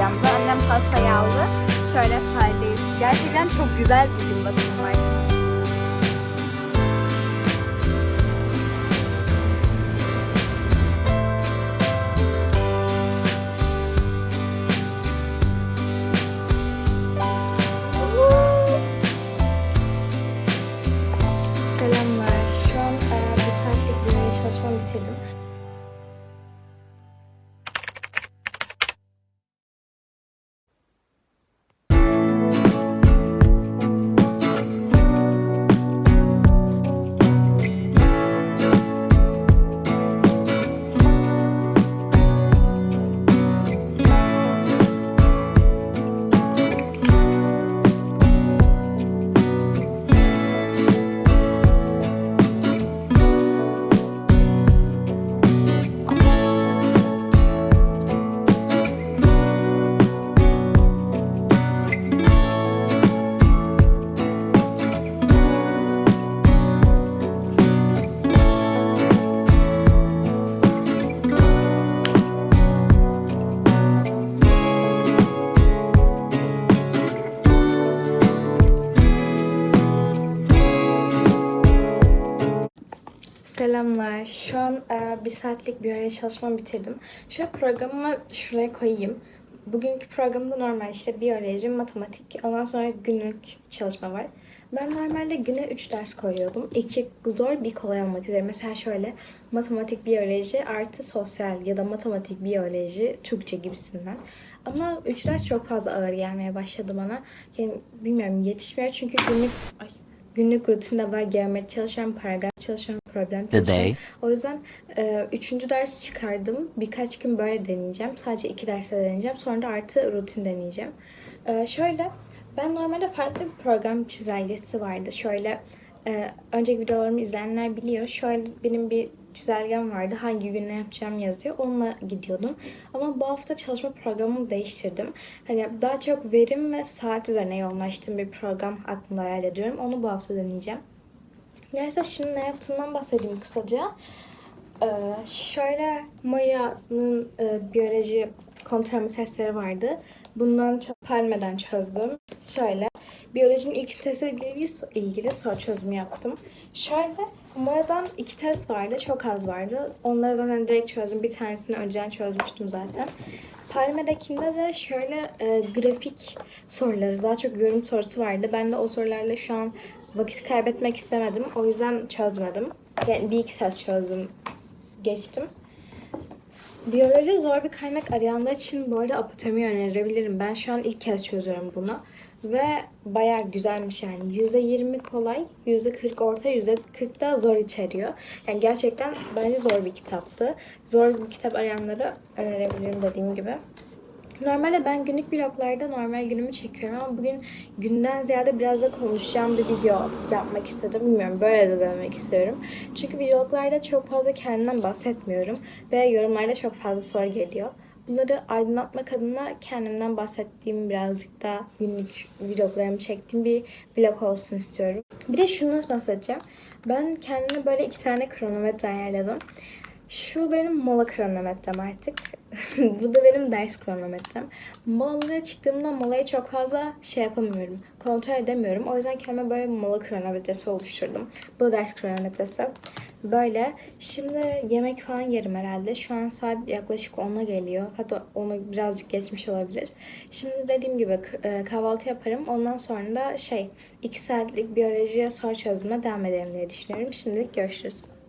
yapacağım. Annem pastayı aldı. Şöyle sayedeyim. Gerçekten çok güzel bir gün batımı. Selamlar. Şu an e, bir saatlik bir araya çalışmamı bitirdim. Şu programımı şuraya koyayım. Bugünkü programda normal işte biyoloji, matematik, ondan sonra günlük çalışma var. Ben normalde güne 3 ders koyuyordum. İki zor, bir kolay olmak üzere. Mesela şöyle matematik, biyoloji artı sosyal ya da matematik, biyoloji, Türkçe gibisinden. Ama 3 ders çok fazla ağır gelmeye başladı bana. Yani bilmiyorum yetişmiyor çünkü günlük ay, günlük rutinde var. Geometri çalışıyorum, paragraf çalışıyorum, problem. Today. O yüzden e, üçüncü ders çıkardım. Birkaç gün böyle deneyeceğim. Sadece iki derste deneyeceğim. Sonra da artı rutin deneyeceğim. E, şöyle, ben normalde farklı bir program çizelgesi vardı. Şöyle, e, önceki videolarımı izleyenler biliyor. Şöyle benim bir çizelgem vardı. Hangi gün ne yapacağım yazıyor. Onunla gidiyordum. Ama bu hafta çalışma programımı değiştirdim. Hani daha çok verim ve saat üzerine yoğunlaştığım bir program aklımda hayal ediyorum. Onu bu hafta deneyeceğim. Neyse şimdi ne yaptığımdan bahsedeyim kısaca. Ee, şöyle Maya'nın e, biyoloji kontrol testleri vardı. Bundan çok çözdüm. Şöyle biyolojinin ilk ünitesiyle ilgili, ilgili soru çözümü yaptım. Şöyle Maya'dan iki test vardı. Çok az vardı. Onları zaten direkt çözdüm. Bir tanesini önceden çözmüştüm zaten. Palme'dekinde de şöyle e, grafik soruları, daha çok yorum sorusu vardı. Ben de o sorularla şu an vakit kaybetmek istemedim. O yüzden çözmedim. Yani bir iki test çözdüm, geçtim. Biyoloji zor bir kaynak arayanlar için bu arada apotemi önerebilirim. Ben şu an ilk kez çözüyorum bunu. Ve bayağı güzelmiş yani. %20 kolay, %40 orta, %40 da zor içeriyor. Yani gerçekten bence zor bir kitaptı. Zor bir kitap arayanlara önerebilirim dediğim gibi. Normalde ben günlük vloglarda normal günümü çekiyorum ama bugün günden ziyade biraz da konuşacağım bir video yapmak istedim. Bilmiyorum böyle de demek istiyorum. Çünkü vloglarda çok fazla kendimden bahsetmiyorum ve yorumlarda çok fazla soru geliyor. Bunları aydınlatmak adına kendimden bahsettiğim birazcık da günlük vloglarımı çektiğim bir vlog olsun istiyorum. Bir de şunu bahsedeceğim. Ben kendime böyle iki tane kronometre ayarladım. Şu benim mola kronometrem artık. Bu da benim ders kronometrem. Molalara çıktığımda molayı çok fazla şey yapamıyorum. Kontrol edemiyorum. O yüzden kendime böyle mola kronometresi oluşturdum. Bu da ders kronometresi. Böyle. Şimdi yemek falan yerim herhalde. Şu an saat yaklaşık 10'a geliyor. Hatta onu birazcık geçmiş olabilir. Şimdi dediğim gibi e, kahvaltı yaparım. Ondan sonra da şey 2 saatlik biyoloji soru çözüme devam edelim diye düşünüyorum. Şimdilik görüşürüz.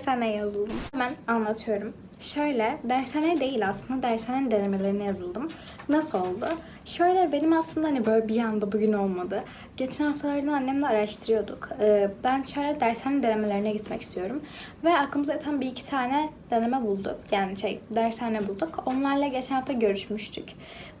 Dershaneye yazıldım. Hemen anlatıyorum. Şöyle, dershane değil aslında, dershanenin denemelerine yazıldım. Nasıl oldu? Şöyle benim aslında hani böyle bir anda bugün olmadı. Geçen haftalardan annemle araştırıyorduk. Ee, ben şöyle dershane denemelerine gitmek istiyorum. Ve aklımıza yatan bir iki tane deneme bulduk. Yani şey, dershane bulduk. Onlarla geçen hafta görüşmüştük.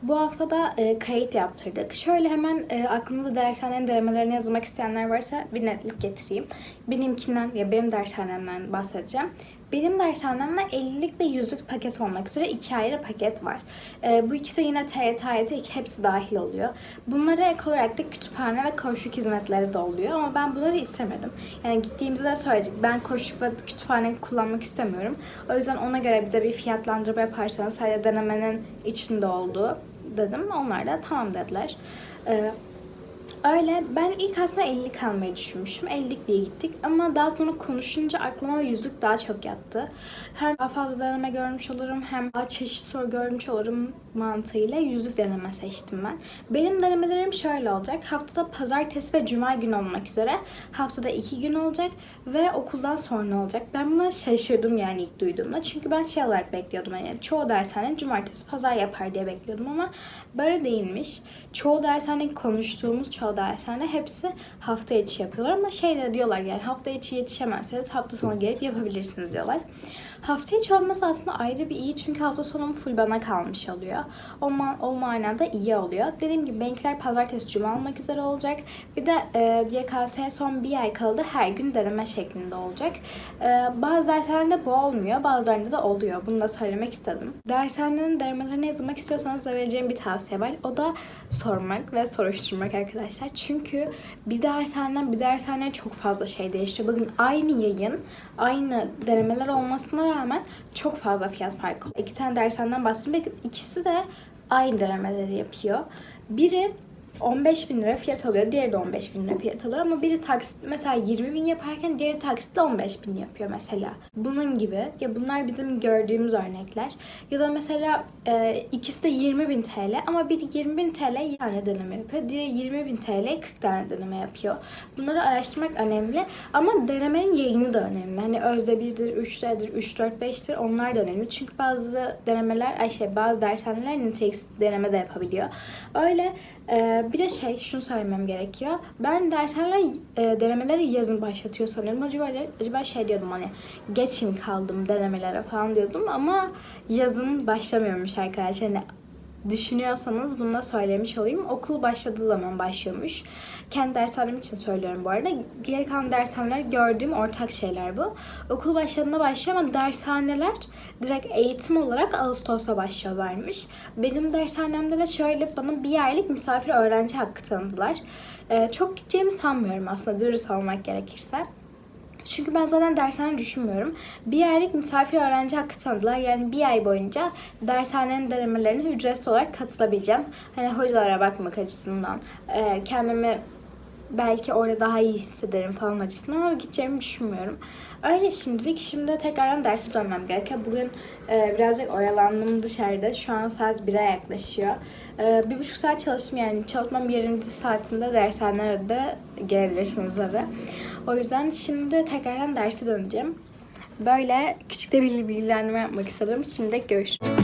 Bu hafta da e, kayıt yaptırdık. Şöyle hemen e, aklınızda dershanenin denemelerine yazılmak isteyenler varsa bir netlik getireyim. Benimkinden, ya benim dershanemden bahsedeceğim. Benim dershanemde 50'lik ve 100'lük paket olmak üzere iki ayrı paket var. Ee, bu ikisi yine TYT, AYT hepsi dahil oluyor. Bunlara ek olarak da kütüphane ve koşuk hizmetleri de oluyor ama ben bunları istemedim. Yani gittiğimizde de söyledik. Ben koşuk ve kütüphane kullanmak istemiyorum. O yüzden ona göre bize bir fiyatlandırma yaparsanız sadece denemenin içinde olduğu dedim. Onlar da tamam dediler. Ee, Öyle ben ilk aslında 50 kalmayı düşünmüşüm. 50'lik diye gittik ama daha sonra konuşunca aklıma yüzlük daha çok yattı. Hem daha fazla deneme görmüş olurum hem daha çeşit soru görmüş olurum mantığıyla yüzlük deneme seçtim ben. Benim denemelerim şöyle olacak. Haftada pazartesi ve cuma günü olmak üzere. Haftada iki gün olacak ve okuldan sonra olacak. Ben buna şaşırdım yani ilk duyduğumda. Çünkü ben şey olarak bekliyordum. Yani çoğu dershane cumartesi pazar yapar diye bekliyordum ama böyle değilmiş. Çoğu dershane konuştuğumuz çoğu dershane hepsi hafta içi yapıyorlar ama şey de diyorlar yani hafta içi yetişemezseniz hafta sonu gelip yapabilirsiniz diyorlar. Hafta içi olması aslında ayrı bir iyi çünkü hafta sonu full bana kalmış oluyor. O, ma- o manada iyi oluyor. Dediğim gibi benimkiler pazartesi cuma olmak üzere olacak. Bir de e, YKS'ye son bir ay kaldı. Her gün deneme şeklinde olacak. E, bazı dershanede bu olmuyor. Bazılarında da oluyor. Bunu da söylemek istedim. Dershanenin denemelerine yazılmak istiyorsanız size vereceğim bir tavsiye var. O da sormak ve soruşturmak arkadaşlar. Çünkü bir dershaneden bir dershaneye çok fazla şey değişiyor. Bakın aynı yayın, aynı denemeler olmasına rağmen çok fazla fiyat farkı. İki tane dershaneden bahsedeyim. Bakın ikisi de aynı denemeleri yapıyor. Biri 15 bin lira fiyat alıyor. Diğeri de 15 bin lira fiyat alıyor. Ama biri taksit mesela 20 bin yaparken diğeri taksitle 15 bin yapıyor mesela. Bunun gibi. Ya bunlar bizim gördüğümüz örnekler. Ya da mesela e, ikisi de 20 bin TL ama biri 20 bin TL 20 tane deneme yapıyor. Diğeri 20 bin TL 40 tane deneme yapıyor. Bunları araştırmak önemli. Ama denemenin yayını da önemli. Hani Özde 1'dir, 3'tedir, 3, 4, 5'tir onlar da önemli. Çünkü bazı denemeler, ay şey bazı dershaneler niteliksizlik deneme de yapabiliyor. Öyle ee, bir de şey şunu söylemem gerekiyor. Ben dershaneler e, denemeleri yazın başlatıyor sanıyorum. Acaba, acaba şey diyordum hani geç mi kaldım denemelere falan diyordum ama yazın başlamıyormuş arkadaşlar. Hani düşünüyorsanız bunu da söylemiş olayım. Okul başladığı zaman başlıyormuş. Kendi dershanem için söylüyorum bu arada. Geri kalan dershaneler gördüğüm ortak şeyler bu. Okul başladığında başlıyor ama dershaneler direkt eğitim olarak Ağustos'a başlıyorlarmış. Benim dershanemde de şöyle bana bir aylık misafir öğrenci hakkı tanıdılar. Ee, çok gideceğimi sanmıyorum aslında dürüst olmak gerekirse. Çünkü ben zaten dershane düşünmüyorum. Bir aylık misafir öğrenci hakkı tanıdılar. Yani bir ay boyunca dershanenin denemelerine ücretsiz olarak katılabileceğim. Hani hocalara bakmak açısından. Ee, kendimi belki orada daha iyi hissederim falan açısından ama gideceğimi düşünmüyorum. Öyle şimdilik. Şimdi tekrardan derse dönmem gerekiyor. Bugün e, birazcık oyalandım dışarıda. Şu an saat 1'e yaklaşıyor. E, bir buçuk saat çalıştım yani. Çalışmam birinci saatinde dershanelerde de gelebilirsiniz eve. O yüzden şimdi tekrardan derse döneceğim. Böyle küçük de bir bilgilendirme yapmak istedim. Şimdi görüşürüz.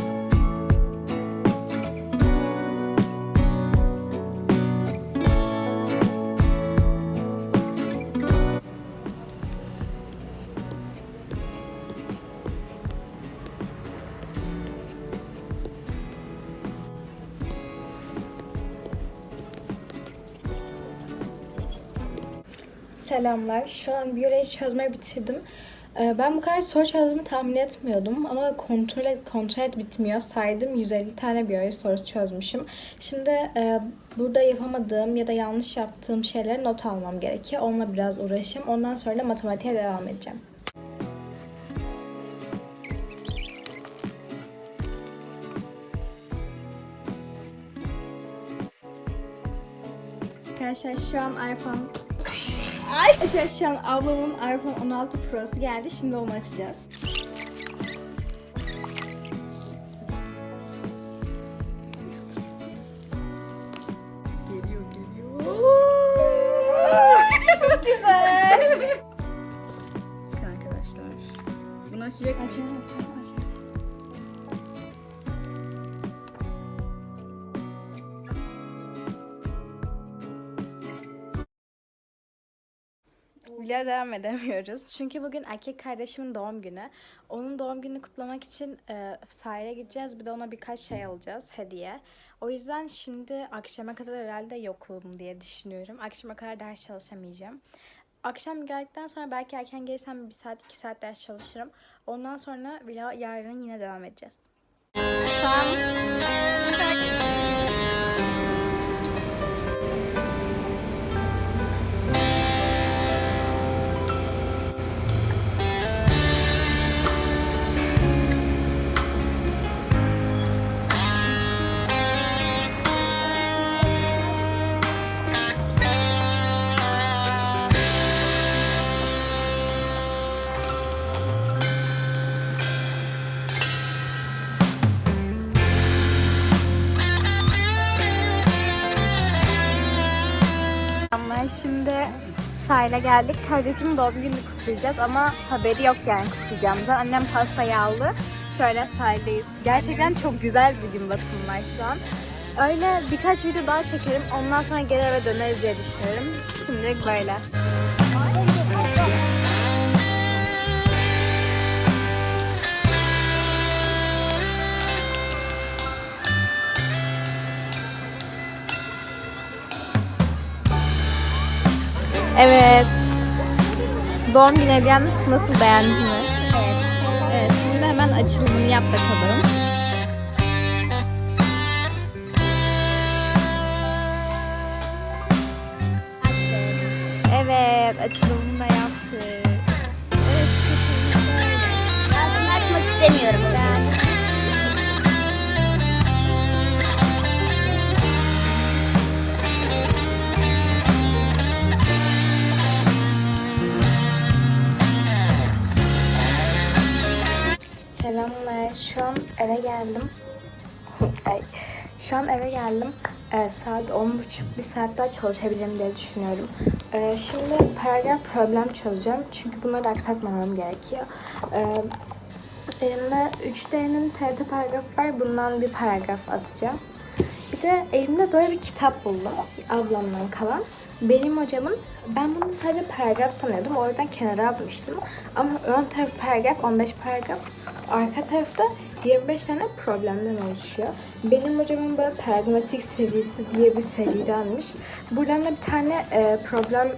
Selamlar. Şu an biyoloji çözmeyi bitirdim. Ee, Ben bu kadar soru çözdüğümü tahmin etmiyordum ama kontrol et, kontrol et bitmiyor. Saydım 150 tane biyoloji sorusu çözmüşüm. Şimdi e, burada yapamadığım ya da yanlış yaptığım şeyleri not almam gerekiyor. Onunla biraz uğraşayım. Ondan sonra da matematiğe devam edeceğim. Arkadaşlar şu an iPhone Arkadaşlar şu an ablamın iPhone 16 Pro'su geldi. Şimdi onu açacağız. Geliyor geliyor. Çok güzel. Arkadaşlar. Bunu açacak mıyız? Açalım açalım açalım. Vloga devam edemiyoruz. Çünkü bugün erkek kardeşimin doğum günü. Onun doğum gününü kutlamak için e, sahile gideceğiz. Bir de ona birkaç şey alacağız hediye. O yüzden şimdi akşama kadar herhalde yokum diye düşünüyorum. Akşama kadar ders çalışamayacağım. Akşam geldikten sonra belki erken gelirsem bir saat iki saat ders çalışırım. Ondan sonra vlog yarın yine devam edeceğiz. Şu an şimdi sahile geldik. Kardeşimin doğum gününü kutlayacağız ama haberi yok yani kutlayacağımızdan. Annem pastayı aldı. Şöyle sahildeyiz. Gerçekten çok güzel bir gün batımı var şu an. Öyle birkaç video daha çekerim. Ondan sonra geri eve döneriz diye düşünüyorum. Şimdilik böyle. Evet. Doğum günü hediyen nasıl beğendin mi? Evet. Evet şimdi hemen açılımını yap bakalım. Evet açılımını da yaptık. Evet. Altını açmak istemiyorum ben. Şu an eve geldim. Ay. Şu an eve geldim. Ee, saat 10.30 bir saat daha çalışabilirim diye düşünüyorum. Ee, şimdi paragraf problem çözeceğim. Çünkü bunları aksatmamam gerekiyor. Ee, elimde 3D'nin TRT paragrafı var. Bundan bir paragraf atacağım. Bir de elimde böyle bir kitap buldum. Ablamdan kalan. Benim hocamın, ben bunu sadece paragraf sanıyordum. O yüzden kenara almıştım. Ama ön tarafı paragraf, 15 paragraf. Arka tarafta 25 tane problemden oluşuyor. Benim hocamın böyle pragmatik serisi diye bir seridenmiş. Buradan da bir tane e, problem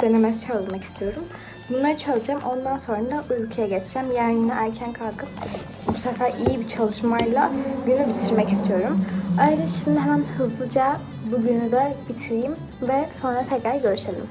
denemesi çözmek istiyorum. Bunları çözeceğim. Ondan sonra da uykuya geçeceğim. Yarın yine erken kalkıp bu sefer iyi bir çalışmayla günü bitirmek istiyorum. Öyle şimdi hemen hızlıca bugünü de bitireyim ve sonra tekrar görüşelim.